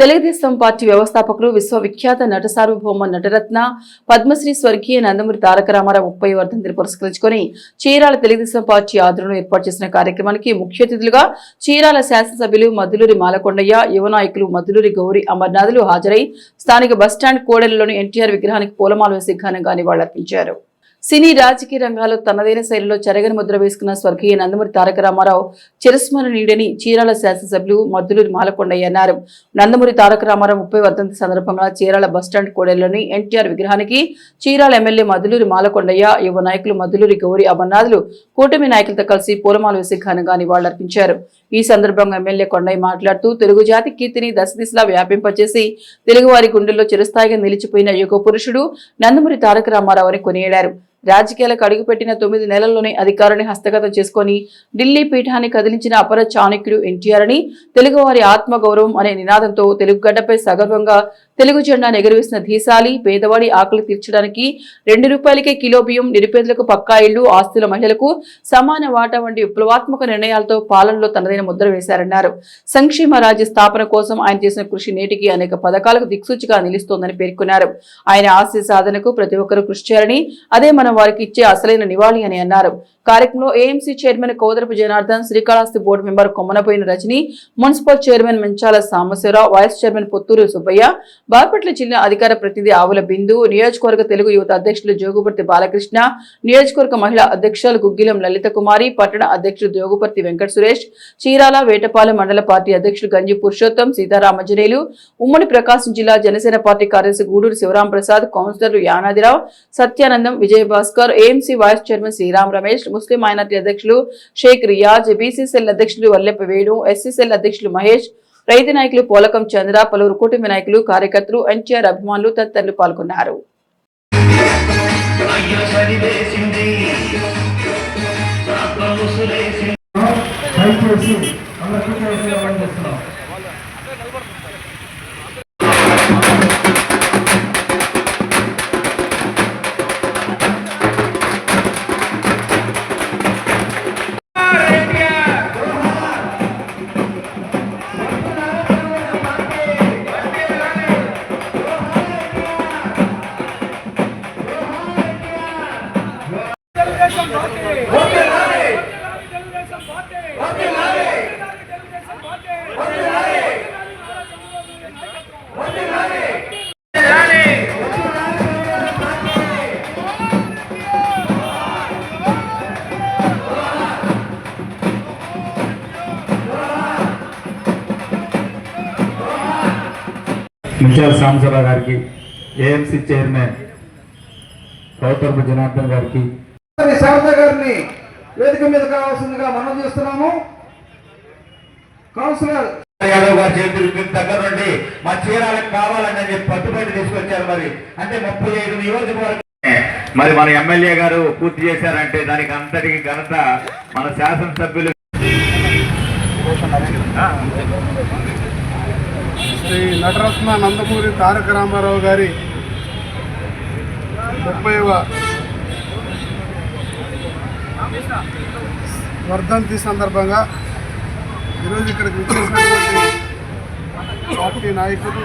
Telugu Desam party వ్యవస్థాపకులు విశ్వవిఖ్యాత నట సార్వభౌమ నటరత్న పద్మశ్రీ స్వర్గీయ నందమూరి తారక రామారావు ముప్పై వర్ధంతిని పురస్కరించుకొని చీరాల తెలుగుదేశం పార్టీ ఆధ్వర్యంలో ఏర్పాటు చేసిన కార్యక్రమానికి ముఖ్య అతిథులుగా చీరాల శాసనసభ్యులు మద్దులూరి మాలకొండయ్య యువ నాయకులు మద్దులూరి గౌరి అమర్నాథులు హాజరై స్థానిక బస్టాండ్ కోడెలలోని ఎన్టీఆర్ విగ్రహానికి పూలమాల వేసి ఘనంగా నివాళులర్పించారు. సినీ రాజకీయ రంగాల్లో తనదైన శైలిలో చెరగని ముద్ర వేసుకున్న స్వర్గీయ నందమూరి తారక రామారావు చిరస్మరణీయుడని చీరాల శాసనసభ్యులు మద్దులూరి మాలకొండయ్య అన్నారు నందమూరి తారక రామారావు ముప్పై వర్ధంతి సందర్భంగా చీరాల బస్టాండ్ కోడెల్లోని ఎన్టీఆర్ విగ్రహానికి చీరాల ఎమ్మెల్యే మద్దులూరి మాలకొండయ్య యువ నాయకులు మద్దులూరి గౌరీ అమర్నాథులు కూటమి నాయకులతో కలిసి పూలమాల వేసి ఘనంగా నివాళులర్పించారు. ఈ సందర్భంగా ఎమ్మెల్యే కొండయ్య మాట్లాడుతూ తెలుగు జాతి కీర్తిని దశ దిశలా వ్యాపింపచేసి తెలుగువారి గుండెల్లో చిరస్థాయిగా నిలిచిపోయిన యుగ పురుషుడు నందమూరి తారక రామారావు అని కొనియాడారు. రాజకీయాలకు అడుగుపెట్టిన తొమ్మిది నెలల్లోనే అధికారాన్ని హస్తగతం చేసుకుని ఢిల్లీ పీఠాన్ని కదిలించిన అపర చాణక్యుడు ఎన్టీఆర్ అని తెలుగువారి ఆత్మగౌరవం అనే నినాదంతో తెలుగు గడ్డపై సగర్వంగా తెలుగు జెండా ఎగురవేసిన ధీశాలి పేదవాడి ఆకలి తీర్చడానికి రెండు రూపాయలకే కిలో బియ్యం నిరుపేదలకు పక్కా ఇళ్ళు ఆస్తుల మహిళలకు సమాన వాటా వంటి విప్లవాత్మక నిర్ణయాలతో పాలనలో తనదైన ముద్ర వేశారన్నారు. సంక్షేమ రాజ్య స్థాపన కోసం ఆయన చేసిన కృషి నేటికి అనేక పథకాలకు దిక్సూచిగా నిలుస్తోందని పేర్కొన్నారు. ఆయన ఆశయ సాధనకు ప్రతి ఒక్కరూ కృషి చేయాలని అదే మనం వారికి ఇచ్చే అసలైన నివాళి అని అన్నారు. కార్యక్రమంలో AMC chairman Kodarapu Janardhan Srikalahasti board member Kommanapoyina Rajani municipal chairman Manchala Sambasivarao vice chairman Puttur Subbaiah Bapatla జిల్లా అధికార ప్రతినిధి ఆవుల బిందు నియోజకవర్గ తెలుగు యువత అధ్యక్షులు జోగుపర్తి బాలకృష్ణ నియోజకవర్గ మహిళా అధ్యక్షులు గుగ్గిలం లలిత కుమారి పట్టణ అధ్యక్షులు జోగుపర్తి వెంకట సురేష్ చీరాల వేటపాలెం మండల పార్టీ అధ్యక్షులు గంజి పురుషోత్తం సీతారామజనేలు ఉమ్మడి ప్రకాశం జిల్లా జనసేన పార్టీ కార్యదర్శి గూడూరు శివరాం ప్రసాద్ కౌన్సిలర్లు Yanadirao Satyanandam Vijayabhaskar AMC vice chairman Sriram Ramesh Muslim minority అధ్యక్షులు షేక్ రియాజ్ బీసీసీఎల్ అధ్యక్షులు వల్లెప్ప వేణు ఎస్సీసీఎల్ అధ్యక్షులు మహేష్ రైతు నాయకులు పోలకం చంద్ర పలువురు కూటమి నాయకులు కార్యకర్తలు ఎన్టీఆర్ అభిమానులు తదితరులు పాల్గొన్నారు. దయచేసి ముత్యాల సాంబశివరావు గారికి ఏఎంసీ చైర్మన్ గౌతమ్ జనార్దన్ గారికి. శారద గారిని వేదిక మీద కావాల్సిందిగా మనం చేస్తున్నాము. కౌన్సిలర్ యాదవ్ గారి చేతులు దగ్గర నుండి మా చీరాలకు కావాలని చెప్పి పట్టుబడి తీసుకొచ్చారు మరి. అంటే ముప్పై ఐదు నియోజకవర్గం. మరి మన ఎమ్మెల్యే గారు పూర్తి చేశారంటే దానికి అంతటికి ఘనత మన శాసనసభ్యులు. శ్రీ నటరత్న నందమూరి తారక రామారావు గారి ముప్పైవ వర్ధంతి సందర్భంగా ఈరోజు ఇక్కడికి విచ్చేసినటువంటి పార్టీ నాయకులు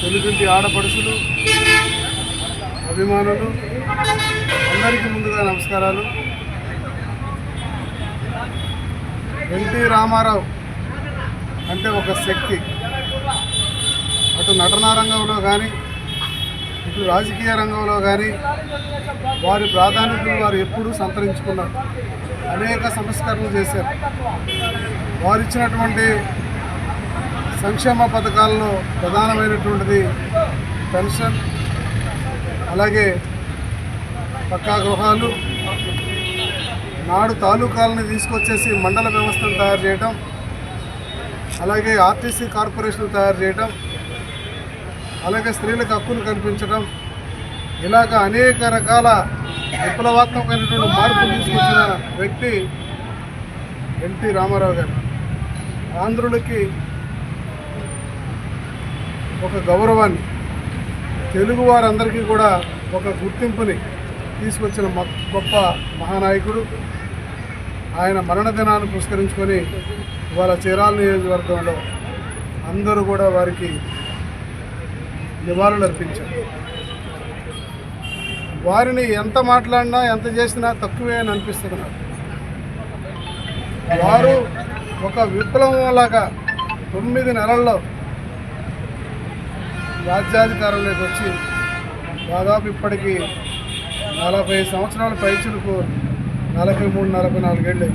తెలుగుంటి ఆడపడుచులు అభిమానులు అందరికీ ముందుగా నమస్కారాలు. ఎన్టీ రామారావు అంటే ఒక శక్తి. అటు నటనా రంగంలో కానీ ఇటు రాజకీయ రంగంలో కానీ వారి ప్రాధాన్యతను వారు ఎప్పుడూ సంతరించుకున్నారు. అనేక సంస్కరణలు చేశారు. వారు ఇచ్చినటువంటి సంక్షేమ పథకాల్లో ప్రధానమైనటువంటిది పెన్షన్ అలాగే పక్కా గృహాలు నాడు తాలూకాలని తీసుకొచ్చేసి మండల వ్యవస్థను తయారు చేయడం అలాగే ఆర్టీసీ కార్పొరేషన్ తయారు చేయడం అలాగే స్త్రీలకు హక్కులు కల్పించడం ఇలాగ అనేక రకాల విప్లవాత్మకమైనటువంటి మార్పులు తీసుకొచ్చిన వ్యక్తి ఎన్టీ రామారావు గారు. ఆంధ్రులకి ఒక గౌరవాన్ని తెలుగు వారందరికీ కూడా ఒక గుర్తింపుని తీసుకొచ్చిన మ- గొప్ప మహానాయకుడు. ఆయన మరణ దినాన్ని పురస్కరించుకొని ఇవాళ చీరాల నియోజకవర్గంలో అందరూ కూడా వారికి నివాళులు అర్పించారు. వారిని ఎంత మాట్లాడినా ఎంత చేసినా తక్కువే అని అనిపిస్తుంది నాకు. వారు ఒక విప్లవం లాగా తొమ్మిది నెలల్లో రాజ్యాధికారంలోకి వచ్చి దాదాపు ఇప్పటికీ నలభై సంవత్సరాల పైచులకు నలభై మూడు నలభై నాలుగేళ్ళు.